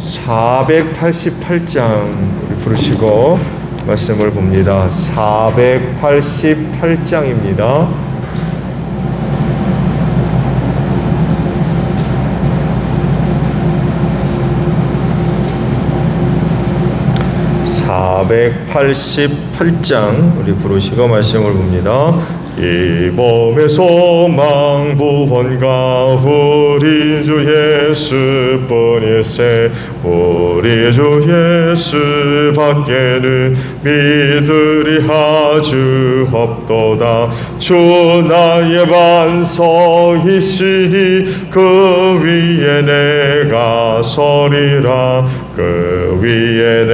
488장 우리 부르시고 말씀을 봅니다. 488장입니다. (488장) 우리 부르시고 말씀을 봅니다. 이 몸의 소망 부원가 우리 주 예수뿐일세 우리 주 예수 밖에는 믿으리 하주 없도다. 주 나의 반석이시니 그 위에 내가 서리라. 그 위에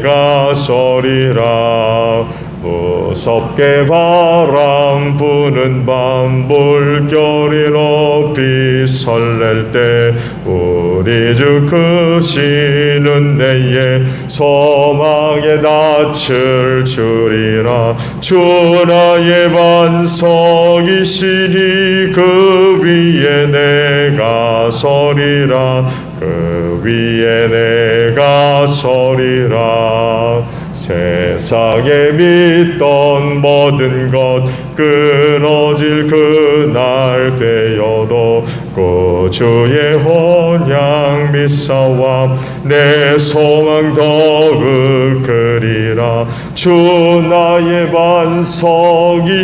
내가 서리라 무섭게 바람 부는 밤 물결이 높이 설렐 때 우리 주 크시는 내의 소망에 낯을 주리라. 주 나의 반석이시니 그 위에 내가 서리라. 그 위에 내가 서리라 세상에 믿던 모든 것 끊어질 그날 되어도 구주의 혼양 미사와 내 소망 더욱 그리라. 주 나의 반석이시니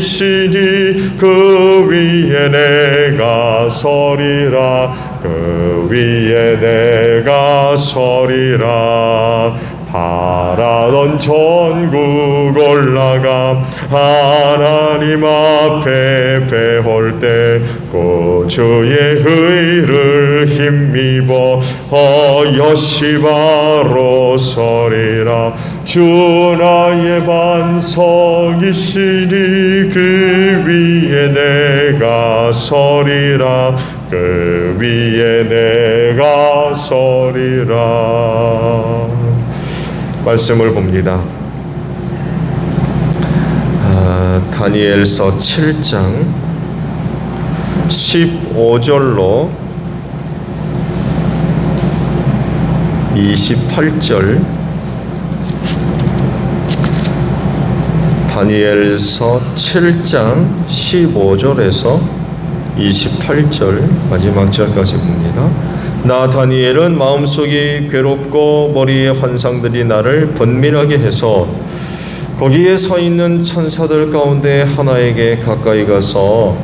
그 위에 내가 서리라. 그 위에 내가 서리라 바라던 천국 올라가 하나님 앞에 배울 때 고 주의 의를 힘입어 어여시 바로 서리라. 주 나의 반석이시니 그 위에 내가 서리라. 그 위에 내가 서리라 말씀을 봅니다. 아, 다니엘서 7장 15절로 28절 다니엘서 7장 15절에서 28절 마지막 절까지 봅니다. 나 다니엘은 마음속이 괴롭고 머리의 환상들이 나를 번민하게 해서 거기에 서 있는 천사들 가운데 하나에게 가까이 가서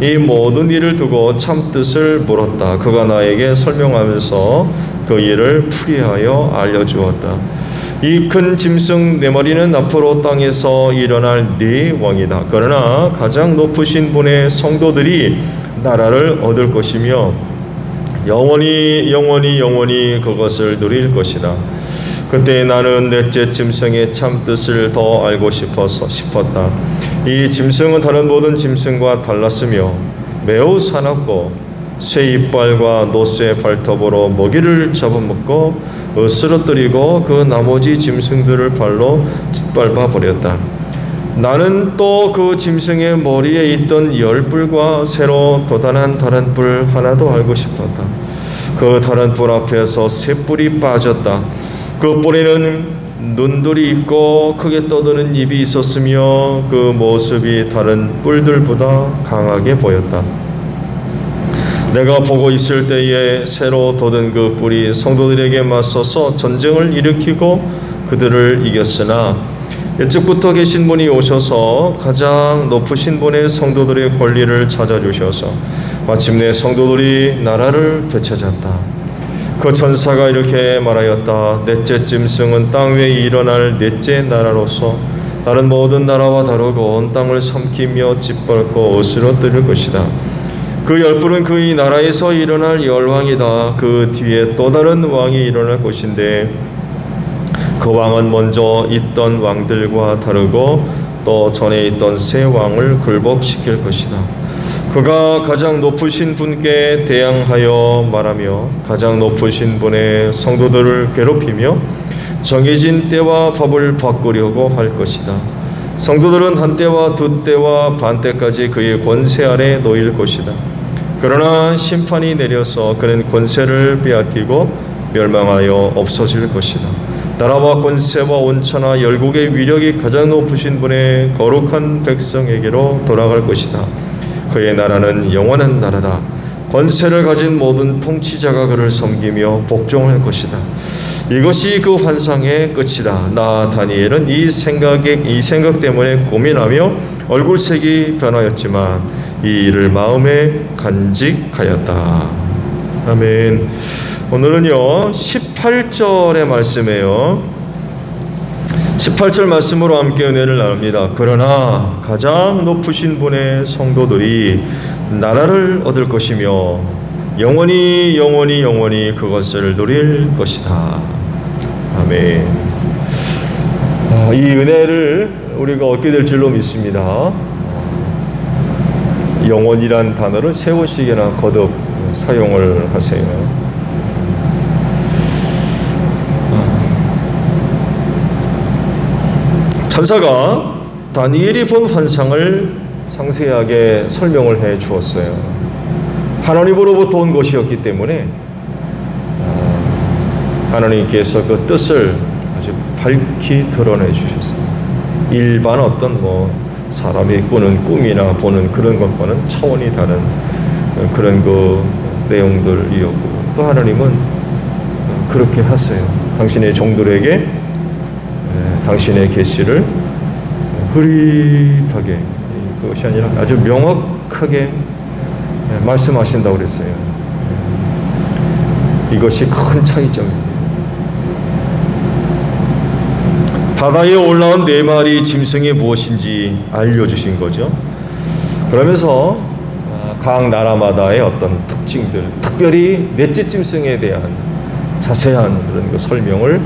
이 모든 일을 두고 참 뜻을 물었다. 그가 나에게 설명하면서 그 일을 풀이하여 알려주었다. 이 큰 짐승 네 마리는 앞으로 땅에서 일어날 네 왕이다. 그러나 가장 높으신 분의 성도들이 나라를 얻을 것이며 영원히 영원히 영원히 그것을 누릴 것이다. 그때 나는 넷째 짐승의 참 뜻을 더 알고 싶어서 싶었다. 이 짐승은 다른 모든 짐승과 달랐으며 매우 사납고 새 이빨과 노쇠 발톱으로 먹이를 잡아먹고 쓰러뜨리고 그 나머지 짐승들을 발로 짓밟아 버렸다. 나는 또 그 짐승의 머리에 있던 열 뿔과 새로 돋아난 다른 뿔 하나도 알고 싶었다. 그 다른 뿔 앞에서 새 뿔이 빠졌다. 그 뿔에는 눈들이 있고 크게 떠드는 입이 있었으며 그 모습이 다른 뿔들보다 강하게 보였다. 내가 보고 있을 때에 새로 돋은 그 뿔이 성도들에게 맞서서 전쟁을 일으키고 그들을 이겼으나 일찍부터 계신 분이 오셔서 가장 높으신 분의 성도들의 권리를 찾아주셔서 마침내 성도들이 나라를 되찾았다. 그 천사가 이렇게 말하였다. 넷째 짐승은 땅 위에 일어날 넷째 나라로서 다른 모든 나라와 다르고 온 땅을 삼키며 짓밟고 어스러뜨릴 것이다. 그 열불은 그의 나라에서 일어날 열왕이다. 그 뒤에 또 다른 왕이 일어날 것인데 그 왕은 먼저 있던 왕들과 다르고 또 전에 있던 새 왕을 굴복시킬 것이다. 그가 가장 높으신 분께 대항하여 말하며 가장 높으신 분의 성도들을 괴롭히며 정해진 때와 법을 바꾸려고 할 것이다. 성도들은 한때와 두때와 반때까지 그의 권세 아래 놓일 것이다. 그러나 심판이 내려서 그는 권세를 빼앗기고 멸망하여 없어질 것이다. 나라와 권세와 온천하 열국의 위력이 가장 높으신 분의 거룩한 백성에게로 돌아갈 것이다. 그의 나라는 영원한 나라다. 권세를 가진 모든 통치자가 그를 섬기며 복종할 것이다. 이것이 그 환상의 끝이다. 나 다니엘은 이 생각에 이 생각 때문에 고민하며 얼굴색이 변하였지만 이 일을 마음에 간직하였다. 아멘. 오늘은요 18절의 말씀이에요. 18절 말씀으로 함께 은혜를 나눕니다. 그러나 가장 높으신 분의 성도들이 나라를 얻을 것이며 영원히 영원히 영원히 그것을 누릴 것이다. 아멘. 아, 이 은혜를 우리가 얻게 될 줄로 믿습니다. 영원이란 단어를 세 번씩이나 거듭 사용을 하세요. 천사가 다니엘이 본 환상을 상세하게 설명을 해 주었어요. 하나님으로부터 온 것이었기 때문에 아, 하나님께서 그 뜻을 아주 밝히 드러내 주셨어요. 일반 어떤 뭐 사람이 꾸는 꿈이나 보는 그런 것과는 차원이 다른 그런 그 내용들이었고 또 하나님은 그렇게 하세요. 당신의 종들에게 당신의 계시를 흐릿하게 그것이 아니라 아주 명확하게 말씀하신다고 그랬어요. 이것이 큰 차이점입니다. 바다에 올라온 네 마리 짐승이 무엇인지 알려주신 거죠. 그러면서 각 나라마다의 어떤 특징들, 특별히 넷째 짐승에 대한 자세한 그런 그 설명을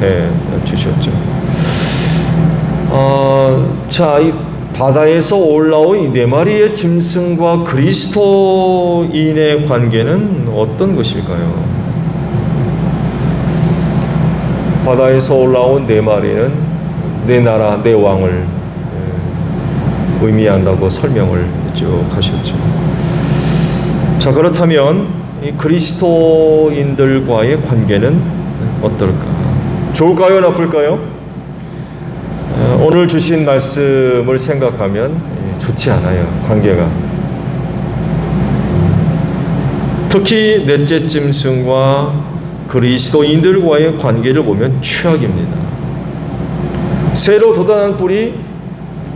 해 주셨죠. 어, 자, 이 바다에서 올라온 이네 마리의 짐승과 그리스도인의 관계는 어떤 것일까요? 바다에서 올라온 네 마리는 네 나라, 네 왕을 의미한다고 설명을 쭉 하셨죠. 자, 그렇다면 이 그리스도인들과의 관계는 어떨까? 좋을까요? 나쁠까요? 오늘 주신 말씀을 생각하면 좋지 않아요. 관계가. 특히 넷째 짐승과 그리스도인들과의 관계를 보면 최악입니다. 새로 돋아난 뿔이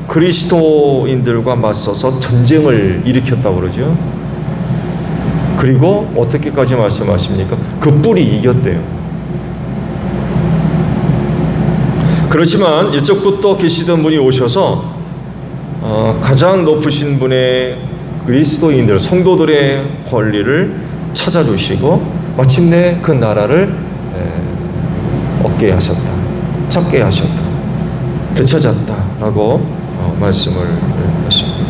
그리스도인들과 맞서서 전쟁을 일으켰다고 그러죠. 그리고 어떻게까지 말씀하십니까? 그 뿔이 이겼대요. 그렇지만 이쪽부터 계시던 분이 오셔서 어, 가장 높으신 분의 그리스도인들, 성도들의 권리를 찾아주시고 마침내 그 나라를 에, 얻게 하셨다. 찾게 하셨다. 되찾았다 라고 어, 말씀을 하십니다.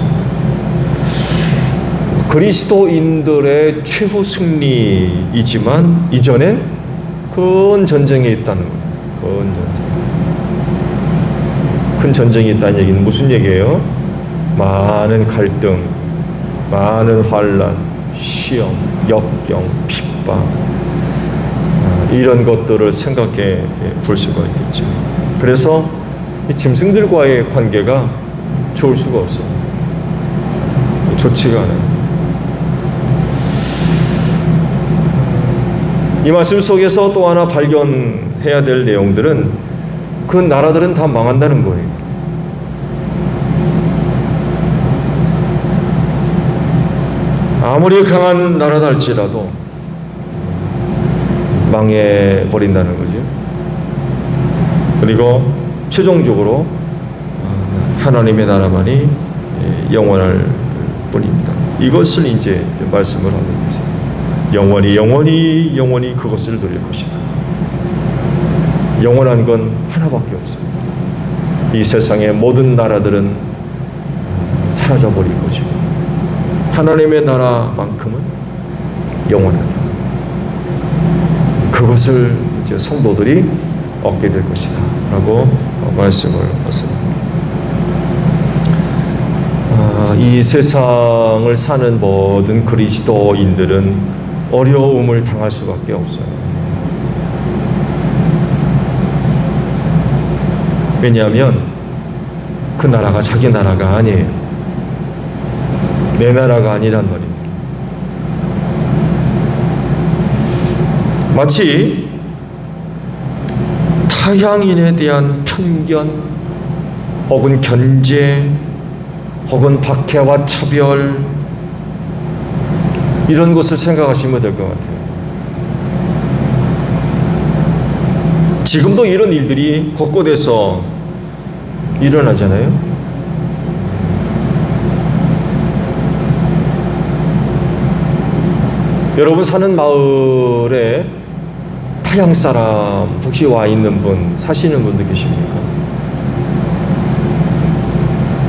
그리스도인들의 최후 승리이지만 이전엔 큰 전쟁이 있다는. 큰 전쟁. 큰 전쟁이 있다는 얘기는 무슨 얘기예요? 많은 갈등, 많은 환란, 시험, 역경, 핍박 아, 이런 것들을 생각해 볼 수가 있겠죠. 그래서 이 짐승들과의 관계가 좋을 수가 없어요. 좋지가 않아요. 이 말씀 속에서 또 하나 발견해야 될 내용들은 그 나라들은 다 망한다는 거예요. 아무리 강한 나라다 할지라도 망해 버린다는 거죠. 그리고 최종적으로 어, 하나님의 나라만이 예, 영원할 뿐입니다. 이것을 이제 말씀을 하고 있어요. 영원히 영원히 영원히 그것을 누릴 것이다. 영원한 건 하나밖에 없어요. 이 세상의 모든 나라들은 사라져 버릴 것이고 하나님의 나라만큼은 영원하다. 그것을 이제 성도들이 얻게 될 것이다 라고 말씀을 하습니다. 아, 이 세상을 사는 모든 그리스도인들은 어려움을 당할 수밖에 없어요. 왜냐하면 그 나라가 자기 나라가 아니에요. 내 나라가 아니란 말입니다. 마치 타향인에 대한 편견 혹은 견제 혹은 박해와 차별 이런 것을 생각하시면 될 것 같아요. 지금도 이런 일들이 곳곳에서 일어나잖아요. 여러분 사는 마을에 타양 사람 혹시 와 있는 분 사시는 분도 계십니까?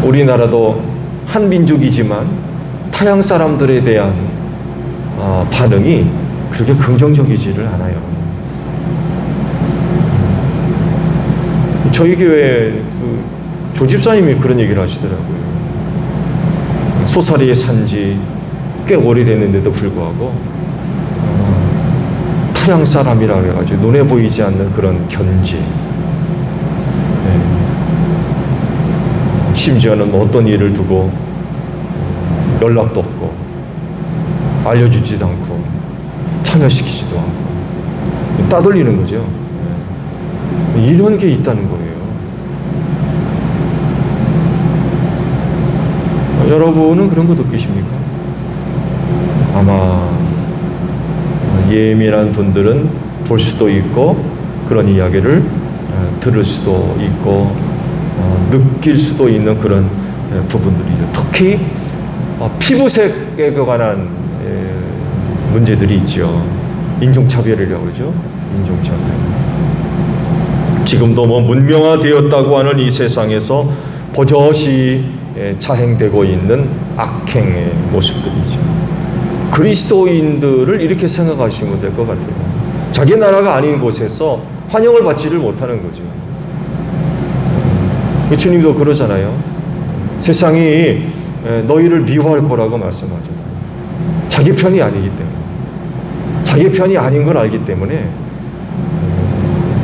우리나라도 한 민족이지만 타양 사람들에 대한 어, 반응이 그렇게 긍정적이지를 않아요. 저희 교회 그 조집사님이 그런 얘기를 하시더라고요. 소사리에 산 지 꽤 오래됐는데도 불구하고 어, 타양 사람이라 해가지고 눈에 보이지 않는 그런 견지. 네. 심지어는 뭐 어떤 일을 두고 연락도 없고 알려주지도 않고 참여시키지도 않고 따돌리는 거죠. 네. 이런 게 있다는 거예요. 여러분은 그런 거 느끼십니까? 아마 예민한 분들은 볼 수도 있고 그런 이야기를 어, 들을 수도 있고 어, 느낄 수도 있는 그런 예, 부분들이죠. 특히 어, 피부색에 관한 예, 문제들이 있죠. 인종차별이라고 그러죠. 인종차별. 지금도 뭐 문명화되었다고 하는 이 세상에서 버젓이 예, 자행되고 있는 악행의 모습들이죠. 그리스도인들을 이렇게 생각하시면 될 것 같아요. 자기 나라가 아닌 곳에서 환영을 받지를 못하는 거죠. 주님도 그러잖아요. 세상이 예, 너희를 미워할 거라고 말씀하잖아요. 자기 편이 아니기 때문에. 자기 편이 아닌 걸 알기 때문에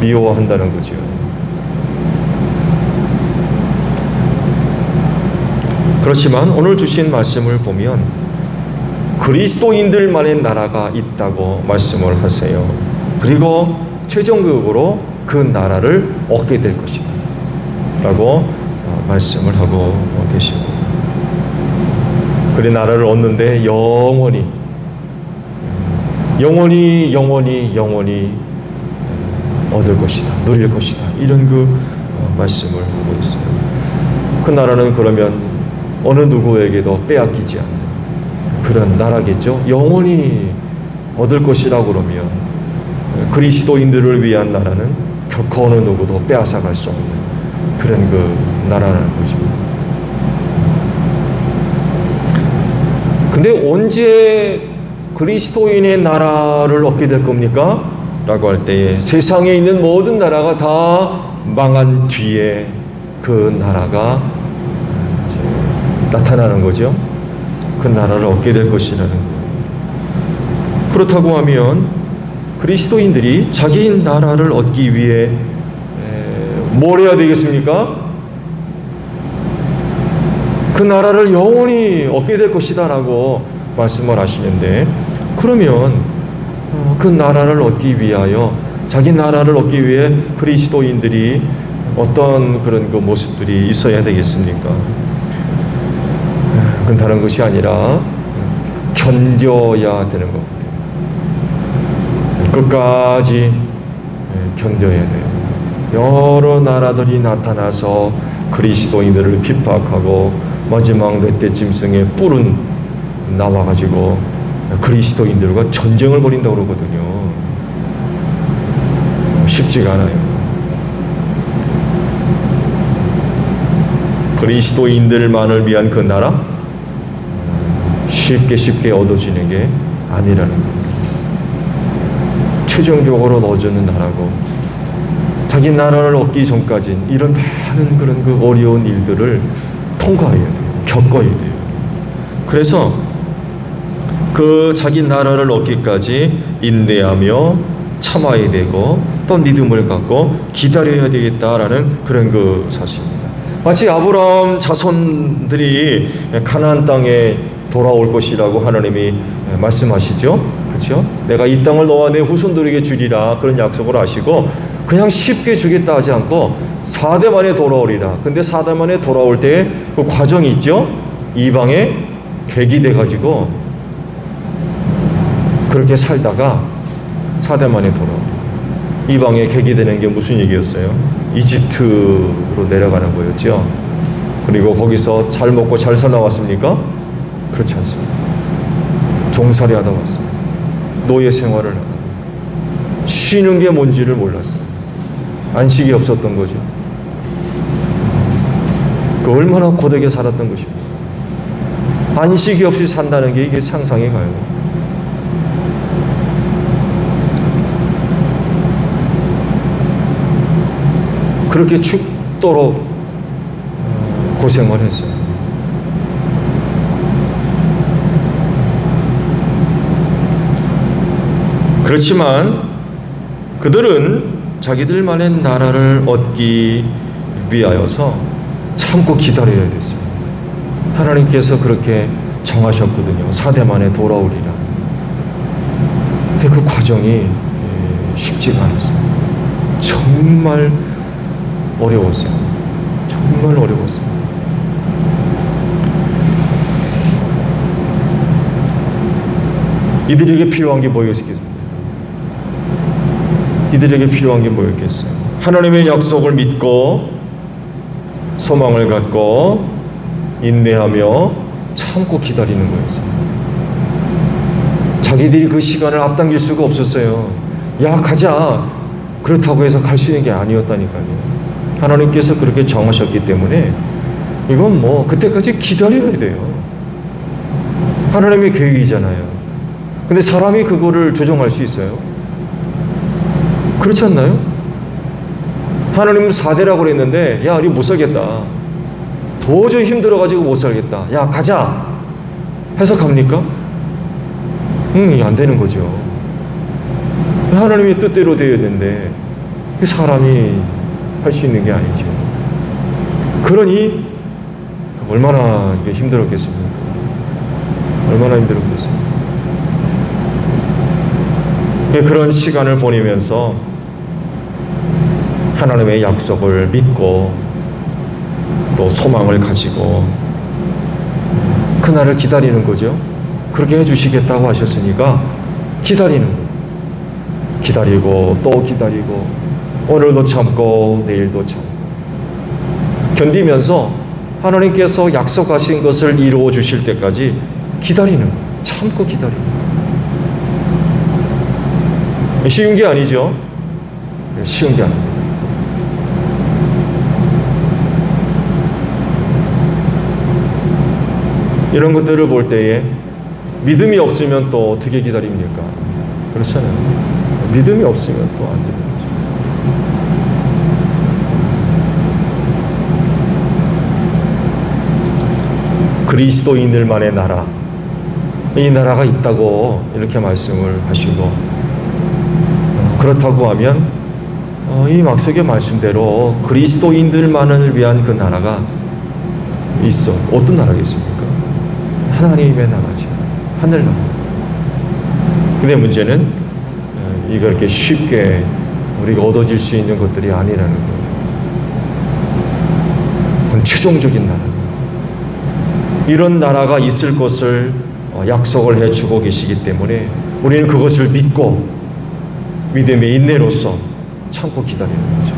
미워한다는 거죠. 그렇지만 오늘 주신 말씀을 보면 그리스도인들만의 나라가 있다고 말씀을 하세요. 그리고 최종적으로 그 나라를 얻게 될 것이다. 라고 어, 말씀을 하고 계십니다. 그 나라를 얻는데 영원히, 영원히, 영원히, 영원히 얻을 것이다. 누릴 것이다. 이런 그 어, 말씀을 하고 있어요. 그 나라는 그러면 어느 누구에게도 빼앗기지 않는 그런 나라겠죠. 영원히 얻을 것이라고 그러면 그리스도인들을 위한 나라는 결코 어느 누구도 빼앗아갈 수 없는 그런 그 나라라는 거죠. 근데 언제 그리스도인의 나라를 얻게 될 겁니까? 라고 할 때에 세상에 있는 모든 나라가 다 망한 뒤에 그 나라가 나타나는 거죠. 그 나라를 얻게 될 것이라는. 그렇다고 하면 그리스도인들이 자기 나라를 얻기 위해 뭘 해야 되겠습니까? 그 나라를 영원히 얻게 될 것이다라고 말씀을 하시는데 그러면 그 나라를 얻기 위하여 자기 나라를 얻기 위해 그리스도인들이 어떤 그런 그 모습들이 있어야 되겠습니까? 다른 것이 아니라 견뎌야 되는 것 같아요. 끝까지 예, 견뎌야 돼요. 여러 나라들이 나타나서 그리스도인들을 핍박하고 마지막 넷대짐승의 뿔은 나와가지고 그리스도인들과 전쟁을 벌인다고 그러거든요. 쉽지가 않아요. 그리스도인들만을 위한 그 나라 쉽게 쉽게 얻어지는 게 아니라는 겁니다. 최종적으로 얻어지는 나라고 자기 나라를 얻기 전까진 이런 많은 그런 그 어려운 일들을 통과해야 돼요. 겪어야 돼요. 그래서 그 자기 나라를 얻기까지 인내하며 참아야 되고 또 믿음을 갖고 기다려야 되겠다라는 그런 그 사실입니다. 마치 아브라함 자손들이 가나안 땅에 돌아올 것이라고 하나님이 말씀하시죠. 그렇죠? 내가 이 땅을 너와 내 후손들에게 주리라 그런 약속을 하시고 그냥 쉽게 주겠다 하지 않고 4대 만에 돌아오리라. 근데 4대 만에 돌아올 때 그 과정이 있죠. 이방에 객이 돼 가지고 그렇게 살다가 4대 만에 돌아오. 이방에 객이 되는 게 무슨 얘기였어요? 이집트로 내려가는 거였죠. 그리고 거기서 잘 먹고 잘 살아 왔습니까? 그렇지 않습니다. 종살이 하다 왔어요. 노예 생활을 하다. 쉬는 게 뭔지를 몰랐어요. 안식이 없었던 거죠. 그 얼마나 고되게 살았던 것입니다. 안식이 없이 산다는 게 이게 상상이 가요. 그렇게 죽도록 고생을 했어요. 그렇지만 그들은 자기들만의 나라를 얻기 위하여서 참고 기다려야 됐어요. 하나님께서 그렇게 정하셨거든요. 사대 만에 돌아오리라. 근데 그 과정이 쉽지가 않았어요. 정말 어려웠어요. 정말 어려웠어요. 이들에게 필요한 게 뭐였겠습니까? 이들에게 필요한 게 뭐였겠어요? 하나님의 약속을 믿고 소망을 갖고 인내하며 참고 기다리는 거였어요. 자기들이 그 시간을 앞당길 수가 없었어요. 야, 가자. 그렇다고 해서 갈 수 있는 게 아니었다니까요. 하나님께서 그렇게 정하셨기 때문에 이건 뭐 그때까지 기다려야 돼요. 하나님의 계획이잖아요. 근데 사람이 그거를 조정할 수 있어요? 그렇지 않나요? 하나님은 사대라고 그랬는데 야, 우리 못 살겠다. 도저히 힘들어가지고 못 살겠다. 야, 가자. 해서 갑니까? 응, 안 되는 거죠. 하나님의 뜻대로 되었는데 사람이 할 수 있는 게 아니죠. 그러니 얼마나 힘들었겠습니까? 얼마나 힘들었겠습니까? 그런 시간을 보내면서 하나님의 약속을 믿고 또 소망을 가지고 그날을 기다리는 거죠. 그렇게 해주시겠다고 하셨으니까 기다리는 거예요. 기다리고 또 기다리고 오늘도 참고 내일도 참고 견디면서 하나님께서 약속하신 것을 이루어 주실 때까지 기다리는 거예요. 참고 기다리는 거예요. 쉬운 게 아니죠. 쉬운 게 아닙니다. 이런 것들을 볼 때에 믿음이 없으면 또 어떻게 기다립니까? 그렇잖아요. 믿음이 없으면 또안 거죠. 그리스도인들만의 나라, 이 나라가 있다고 이렇게 말씀을 하시고, 그렇다고 하면, 어, 이 막속의 말씀대로 그리스도인들만을 위한 그 나라가 있어. 어떤 나라겠습니까? 하나님의 나라죠. 하늘나라. 근데 문제는 이거 이렇게 쉽게 우리가 얻어질 수 있는 것들이 아니라는 거예요. 그건 최종적인 나라. 이런 나라가 있을 것을 어, 약속을 해주고 계시기 때문에 우리는 그것을 믿고 믿음의 인내로서 참고 기다리는 거죠.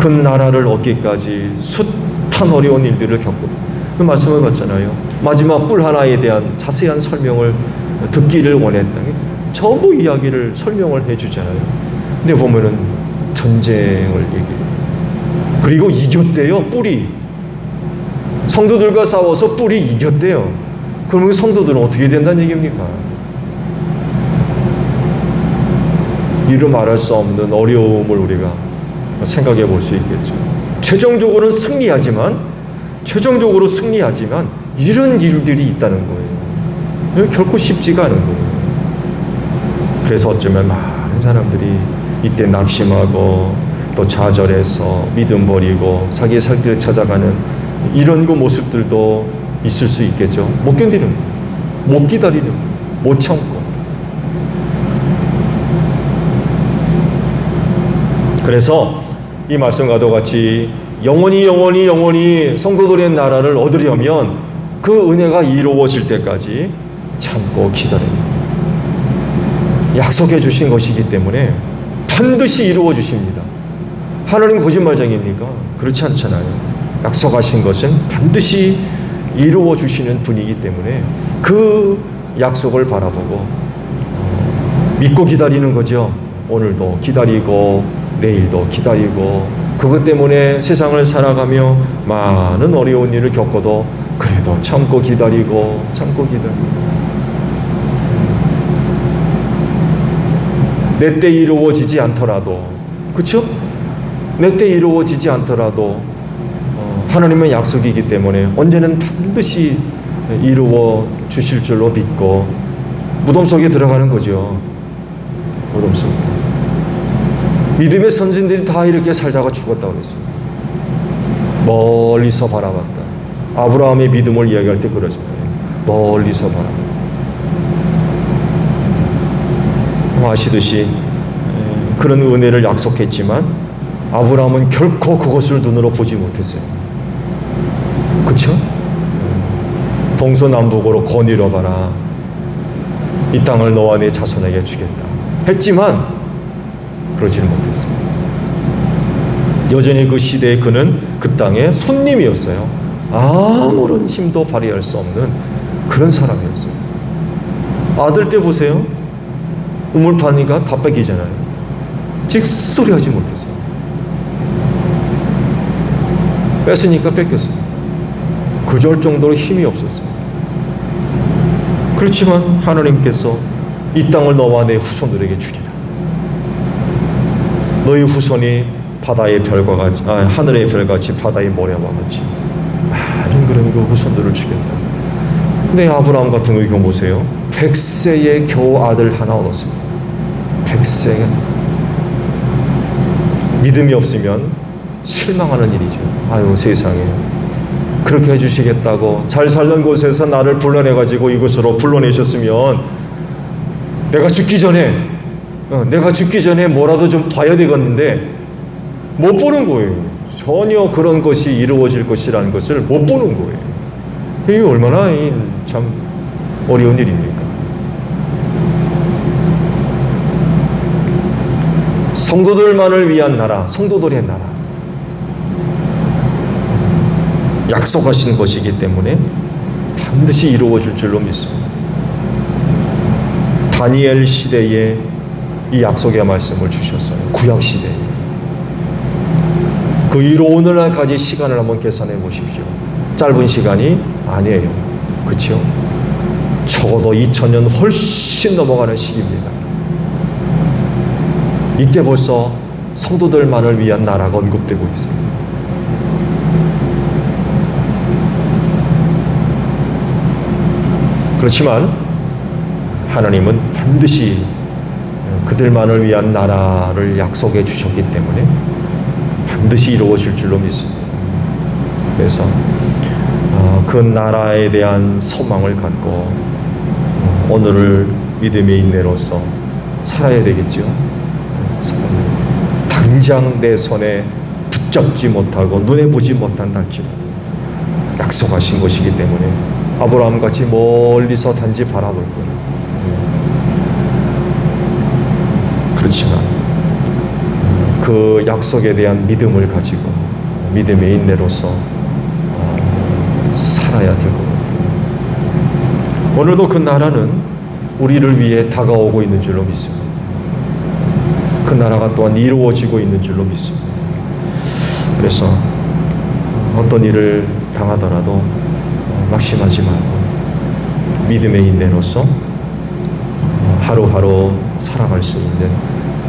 그 나라를 얻기까지 숱한 어려운 일들을 겪고 그 말씀을 봤잖아요. 마지막 뿔 하나에 대한 자세한 설명을 듣기를 원했다. 전부 이야기를 설명을 해주잖아요. 근데 보면은 전쟁을 얘기해요. 그리고 이겼대요, 뿔이. 성도들과 싸워서 뿔이 이겼대요. 그러면 성도들은 어떻게 된다는 얘기입니까? 이루 말할 수 없는 어려움을 우리가 생각해 볼 수 있겠죠. 최종적으로는 승리하지만, 최종적으로 승리하지만, 이런 일들이 있다는 거예요. 결코 쉽지가 않은 거예요. 그래서 어쩌면 많은 사람들이 이때 낙심하고 또 좌절해서 믿음 버리고 자기의 살 길을 찾아가는 이런 그 모습들도 있을 수 있겠죠. 못 견디는 거, 못 기다리는 거, 못 참고. 그래서 이 말씀과도 같이 영원히 영원히 영원히 성도들의 나라를 얻으려면 그 은혜가 이루어질 때까지 참고 기다립니다. 약속해 주신 것이기 때문에 반드시 이루어 주십니다. 하나님 거짓말쟁입니까? 그렇지 않잖아요. 약속하신 것은 반드시 이루어 주시는 분이기 때문에 그 약속을 바라보고 어, 믿고 기다리는 거죠. 오늘도 기다리고 내일도 기다리고 그것 때문에 세상을 살아가며 많은 어려운 일을 겪어도 그래도 참고 기다리고 참고 기다리고 내 때 이루어지지 않더라도 그쵸? 내때 이루어지지 않더라도 어, 하나님의 약속이기 때문에 언제는 반드시 이루어 주실 줄로 믿고 무덤 속에 들어가는 거죠. 무덤 속. 믿음의 선진들이 다 이렇게 살다가 죽었다고 그랬어요. 멀리서 바라봤다. 아브라함의 믿음을 이야기할 때 그러잖아요. 멀리서 바라봤다. 아시듯이 그런 은혜를 약속했지만 아브라함은 결코 그것을 눈으로 보지 못했어요. 그렇죠? 동서남북으로 거닐어 봐라. 이 땅을 너와 네 자손에게 주겠다. 했지만 그러지는 못했습니다. 여전히 그 시대에 그는 그 땅의 손님이었어요. 아무런 힘도 발휘할 수 없는 그런 사람이었어요. 아들 때 보세요. 우물 파니까 다 뺏기잖아요. 직소리 하지 못했어요. 뺏으니까 뺏겼어요. 그절 정도로 힘이 없었어요. 그렇지만 하나님께서 이 땅을 너와 내 후손들에게 주리라. 너희 후손이 바다의 별과 같이, 아, 하늘의 별같이 바다의 모래와 같이 많은 그런 그 후손들을 주겠다. 근데 아브라함 같은 경우 보세요. 100세에 겨우 아들 하나 얻었습니다. 100세. 믿음이 없으면 실망하는 일이죠. 아유, 세상에. 그렇게 해주시겠다고 잘 살던 곳에서 나를 불러내가지고 이곳으로 불러내셨으면 내가 죽기 전에, 어, 내가 죽기 전에 뭐라도 좀 봐야 되겠는데 못 보는 거예요. 전혀 그런 것이 이루어질 것이라는 것을 못 보는 거예요. 이게 얼마나 참 어려운 일입니까? 성도들만을 위한 나라, 성도들의 나라. 약속하신 것이기 때문에 반드시 이루어질 줄로 믿습니다. 다니엘 시대에 이 약속의 말씀을 주셨어요. 구약 시대에. 그 이로 오늘날까지 시간을 한번 계산해 보십시오. 짧은 시간이 아니에요. 그렇죠? 적어도 2000년 훨씬 넘어가는 시기입니다. 이때 벌써 성도들만을 위한 나라가 언급되고 있어요. 그렇지만 하나님은 반드시 그들만을 위한 나라를 약속해 주셨기 때문에 반드시 이루어질 줄로 믿습니다. 그래서 어, 그 나라에 대한 소망을 갖고 어, 오늘을 믿음의 인내로서 살아야 되겠죠. 당장 내 손에 붙잡지 못하고 눈에 보지 못한다 할지라도 약속하신 것이기 때문에 아브라함 같이 멀리서 단지 바라볼 뿐. 그렇지만 그 약속에 대한 믿음을 가지고 믿음의 인내로서 어, 살아야 될 것 같아요. 오늘도 그 나라는 우리를 위해 다가오고 있는 줄로 믿습니다. 그 나라가 또한 이루어지고 있는 줄로 믿습니다. 그래서 어떤 일을 당하더라도 어, 낙심하지 말고 믿음의 인내로서 어, 하루하루 살아갈 수 있는 어,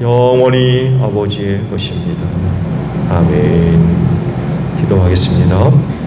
영원히 아버지의 것입니다. 아멘. 기도하겠습니다.